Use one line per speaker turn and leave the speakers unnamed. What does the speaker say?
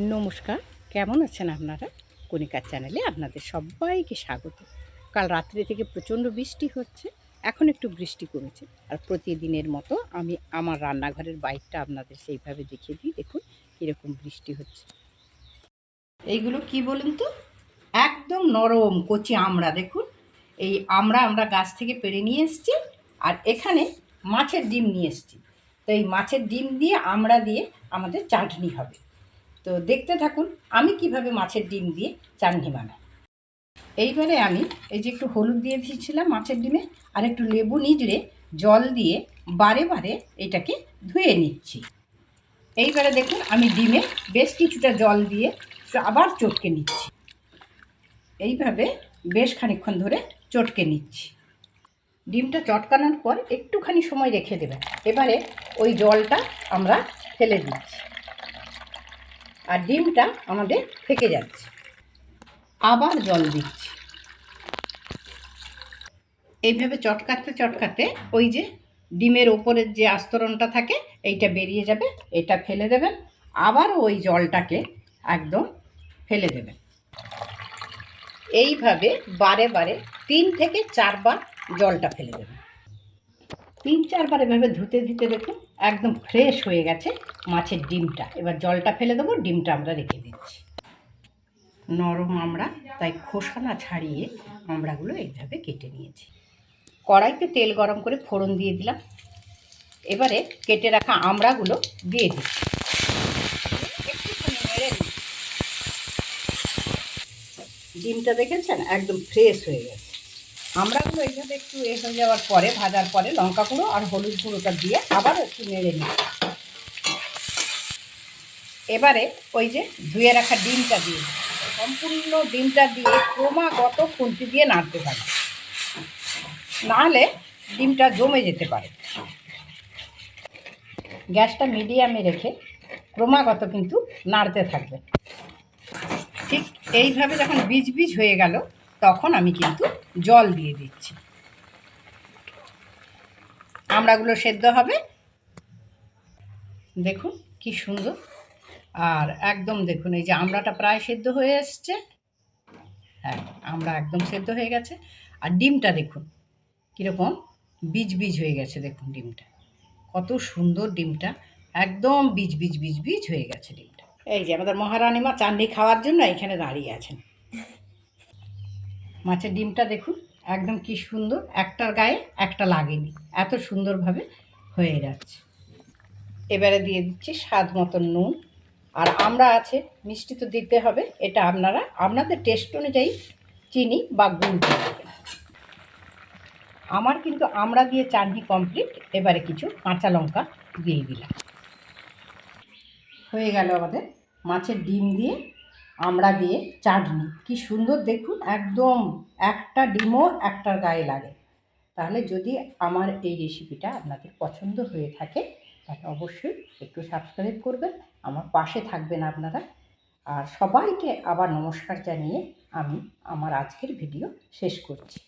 নমস্কার, কেমন আছেন আপনারা? কণিকার চ্যানেলে আপনাদের সবাইকে স্বাগত। কাল রাত্রে থেকে প্রচণ্ড বৃষ্টি হচ্ছে, এখন একটু বৃষ্টি কমেছে। আর প্রতিদিনের মতো আমি আমার রান্নাঘরের বাইকটা আপনাদের সেইভাবে দেখিয়ে দিই। দেখুন কীরকম বৃষ্টি হচ্ছে। এইগুলো কি বলুন তো? একদম নরম কচি আমরা দেখুন। এই আমরা আমরা গাছ থেকে পেড়ে নিয়ে এসেছি আর এখানে মাছের ডিম নিয়ে এসেছি। তো এই মাছের ডিম দিয়ে আমরা দিয়ে আমাদের চাটনি হবে। তো দেখতে থাকুন, আমি কীভাবে মাছের ডিম দিয়ে চাটনি বানাই। এইবারে আমি এই যে একটু হলুদ দিয়ে দিয়েছিলাম মাছের ডিমে, আর একটু লেবু নিজড়ে জল দিয়ে বারে বারে এটাকে ধুয়ে নিচ্ছি। এইবারে দেখুন, আমি ডিমে বেশ কিছুটা জল দিয়ে আবার চটকে নিচ্ছি। এইভাবে বেশ খানিকক্ষণ ধরে চটকে নিচ্ছি। ডিমটা চটকানোর পর একটুখানি সময় রেখে দেবেন। এবারে ওই জলটা আমরা ফেলে দিচ্ছি। আর ডিমটা আমাদের থেকে যাচ্ছে। আবার জল দিচ্ছি। এইভাবে চটকাতে চটকাতে ওই যে ডিমের ওপরের যে আস্তরণটা থাকে, এইটা বেরিয়ে যাবে, এটা ফেলে দেবেন। আবার ওই জলটাকে একদম ফেলে দেবেন। এইভাবে বারে বারে তিন থেকে চারবার জলটা ফেলে দেবেন। তিন চারবার এভাবে ধুতে ধুতে দেখুন একদম ফ্রেশ হয়ে গেছে মাছের ডিমটা। এবার জলটা ফেলে দেবো, ডিমটা আমরা রেখে দিচ্ছি। নরম আমরা, তাই খোসা না ছাড়িয়ে আমড়াগুলো এইভাবে কেটে নিয়েছি। কড়াইতে তেল গরম করে ফোড়ন দিয়ে দিলাম। এবারে কেটে রাখা আমড়াগুলো দিয়ে দিচ্ছি। ডিমটা দেখেছেন? একদম ফ্রেশ হয়ে গেছে। আমড়াগুলো এইভাবে একটু এ হয়ে যাওয়ার পরে ভাজার পরে লঙ্কা গুঁড়ো আর হলুদ গুঁড়োটা দিয়ে আবার একটু নেড়ে নিই। এবারে ওই যে ধুয়ে রাখা ডিমটা দিয়ে সম্পূর্ণ ডিমটা দিয়ে ক্রমাগত খুন্তি দিয়ে নাড়তে থাকবে নাহলে ডিমটা জমে যেতে পারে। গ্যাসটা মিডিয়ামে রেখে ক্রমাগত কিন্তু নাড়তে থাকবে। ঠিক এইভাবে যখন বীজ বীজ হয়ে গেল, তখন আমি কিন্তু জল দিয়ে দিচ্ছি। আমড়াগুলো সেদ্ধ হবে। দেখুন কি সুন্দর। আর একদম দেখুন, এই যে আমড়াটা প্রায় সেদ্ধ হয়ে এসছে। হ্যাঁ আমরা একদম সেদ্ধ হয়ে গেছে। আর ডিমটা দেখুন, কীরকম বীজ বীজ হয়ে গেছে দেখুন ডিমটা। কত সুন্দর ডিমটা, একদম বীজ বীজ বীজ বীজ হয়ে গেছে ডিমটা। এই যে আমাদের মহারানী মা চান্ডি খাওয়ার জন্য এখানে দাঁড়িয়ে আছেন। মাছের ডিমটা দেখুন, একদম কি সুন্দর, একটার গায়ে একটা লাগেনি, এত সুন্দরভাবে হয়ে যাচ্ছে। এবারে দিয়ে দিচ্ছি স্বাদ মতন নুন, আর আমরা আছে, মিষ্টি তো দিতে হবে, এটা আপনারা, আপনাদের টেস্ট অনুযায়ী চিনি বা গুড় দিয়ে আমার কিন্তু আমরা দিয়ে চাটনি কমপ্লিট এবারে কিছু কাঁচা লঙ্কা দিয়ে দিলাম। হয়ে গেল আমাদের মাছের ডিম দিয়ে আমরা দিয়ে চাটনি। কি সুন্দর দেখুন, একদম একটা ডিমও একটার গায়ে লাগে। তাহলে যদি আমার এই রেসিপিটা আপনাদের পছন্দ হয়ে থাকে, তাহলে অবশ্যই একটু সাবস্ক্রাইব করবেন, আমার পাশে থাকবেন আপনারা। আর সবাইকে আবার নমস্কার জানিয়ে আমি আমার আজকের ভিডিও শেষ করছি।